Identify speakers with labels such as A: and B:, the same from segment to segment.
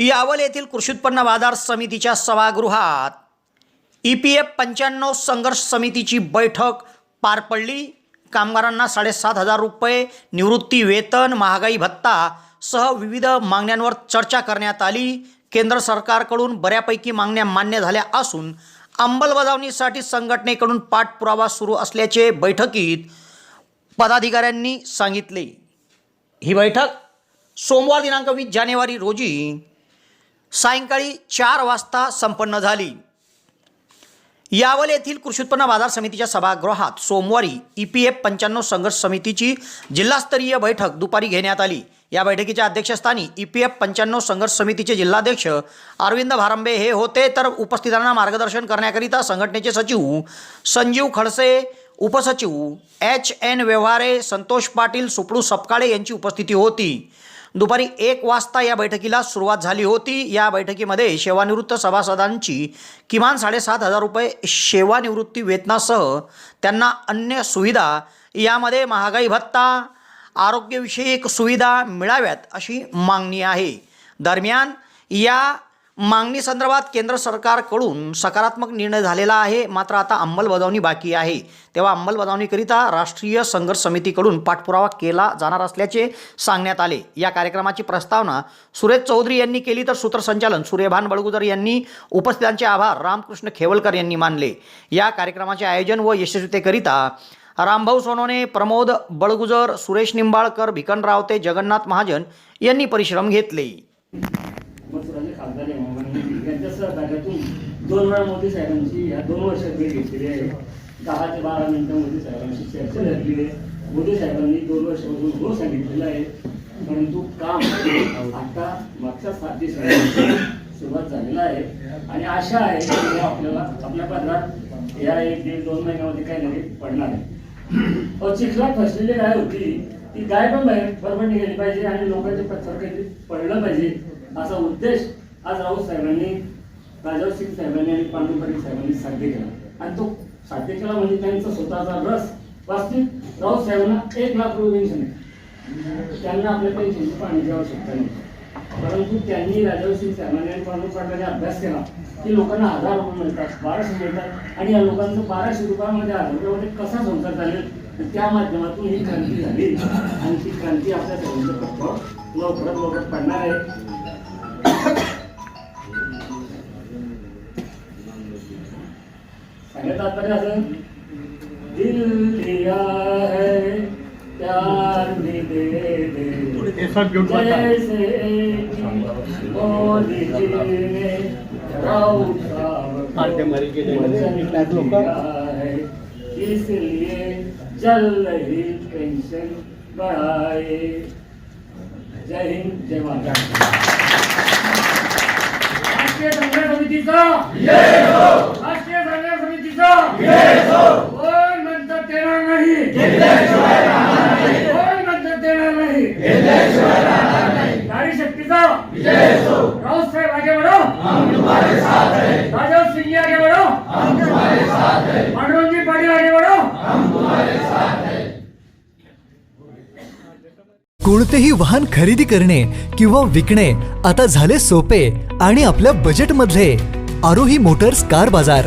A: यावल येथील कृषी उत्पन्न बाजार समितीच्या सभागृहात ई पी एफ पंच्याण्णव संघर्ष समितीची बैठक पार पडली. कामगारांना साडेसात हजार रुपये निवृत्ती वेतन महागाई भत्ता सह विविध मागण्यांवर चर्चा करण्यात आली. केंद्र सरकारकडून बऱ्यापैकी मागण्या मान्य झाल्या असून अंमलबजावणीसाठी संघटनेकडून पाठपुरावा सुरू असल्याचे बैठकीत पदाधिकाऱ्यांनी सांगितले. ही बैठक सोमवार दिनांक वीस जानेवारी रोजी सायंकाळी चार वाजता संपन्न झाली. यावल येथील कृषी उत्पन्न बाजार समितीच्या सभागृहात सोमवारी ई पी एफ पंच्याण्णव संघर्ष समितीची जिल्हास्तरीय बैठक दुपारी घेण्यात आली. या बैठकीच्या अध्यक्षस्थानी ई पी एफ पंच्याण्णव संघर्ष समितीचे जिल्हाध्यक्ष अरविंद भारंबे हे होते. तर उपस्थितांना मार्गदर्शन करण्याकरिता संघटनेचे सचिव संजीव खडसे उपसचिव एच एन व्यवहारे संतोष पाटील सुपळू सपकाळे यांची उपस्थिती होती. दुपारी एक वाजता या बैठकीला सुरुवात झाली होती. या बैठकीमध्ये सेवानिवृत्त सभासदांची किमान साडेसात हजार रुपये सेवानिवृत्ती वेतनासह त्यांना अन्य सुविधा यामध्ये महागाई भत्ता आरोग्यविषयक सुविधा मिळाव्यात अशी मागणी आहे. दरम्यान या मागणी संदर्भात केंद्र सरकारकडून सकारात्मक निर्णय झालेला आहे. मात्र आता अंमलबजावणी बाकी आहे. तेव्हा अंमलबजावणीकरिता राष्ट्रीय संघर्ष समितीकडून पाठपुरावा केला जाणार असल्याचे सांगण्यात आले. या कार्यक्रमाची प्रस्तावना सुरेश चौधरी यांनी केली तर सूत्रसंचालन सूर्यभान बळगुजर यांनी उपस्थितांचे आभार रामकृष्ण खेवलकर यांनी मानले. या कार्यक्रमाचे आयोजन व यशस्वीतेकरिता रामभाऊ सोनोने प्रमोद बळगुजर सुरेश निंबाळकर भिकन रावते जगन्नाथ महाजन यांनी परिश्रम घेतले.
B: दोन वेळा मोदी साहेबांची या दोन वर्षात भेट घेतलेली आहे. दहा ते बारा मिनिटं मोदी साहेबांशी चर्चा झालेली आहे. मोदी साहेबांनी दोन वर्षापासून हो सांगितलेलं आहे. परंतु काम आता मागच्या सात दिवसांची सुरुवात झालेला आहे. आणि आशा आहे की आपल्याला आपल्या पदरात या एक दीड दोन महिन्यामध्ये काही नवीन पडणार आहे. अहो, चिखलात फसलेली गाय होती. ती गाय पण बाहेर गेली पाहिजे आणि लोकांचे पत्थर काही पडलं पाहिजे असा उद्देश आज राऊत साहेबांनी राजाव सिंग साहेबांनी आणि पांडू पाटील साहेबांनी साध्य केला. आणि तो साध्य केला म्हणजे त्यांचा स्वतःचा रस वास्तविक राऊत साहेबांना एक लाख रुपये पेन्शन आहे. त्यांना आपल्या पेन्शनची पाण्याची आवश्यकता नाही. परंतु त्यांनी राजाव सिंग साहेबांनी आणि पांडू पाटलाने अभ्यास केला की लोकांना हजार रुपये मिळतात बाराशे मिळतात आणि या लोकांचं बाराशे रुपयामध्ये हजार रुपयामध्ये कसा संसार चालेल? तर त्या माध्यमातून ही क्रांती झाली. आणि ती क्रांती आपल्या सर्वांच्या लवकरात लवकर पडणार आहे. सांगत तात्पर्य असं दिल दिया है प्यार भी दे दे।
C: ये सब झूठ बात है।
B: जैसे कि मोदी जी ने राउत साहब को
C: आटे मरी के देने
B: वचन
C: एक लाख लोग का।
B: दिया है। इसलिए चल रही पेंशन बढ़ाए। जय हिंद जय महाराज राष्ट्रीय संघर्ष समितीचा राष्ट्रीय संघर्ष समितीचा कोण देणार नाही? कोण देणार नाही? नारी शक्तीचा राऊत साहेब आगे बढ़ो. राजा सिंह जी आगे बढ़ो. पाटिल आगे बढ़ो
D: कोणतेही वाहन खरेदी करणे किंवा विकणे आता झाले सोपे आणि आपल्या बजेटमधले आरोही मोटर्स कार बाजार.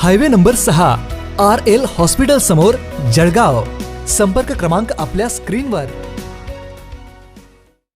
D: हायवे नंबर सहा आर एल हॉस्पिटल समोर जळगाव. संपर्क क्रमांक आपल्या स्क्रीनवर.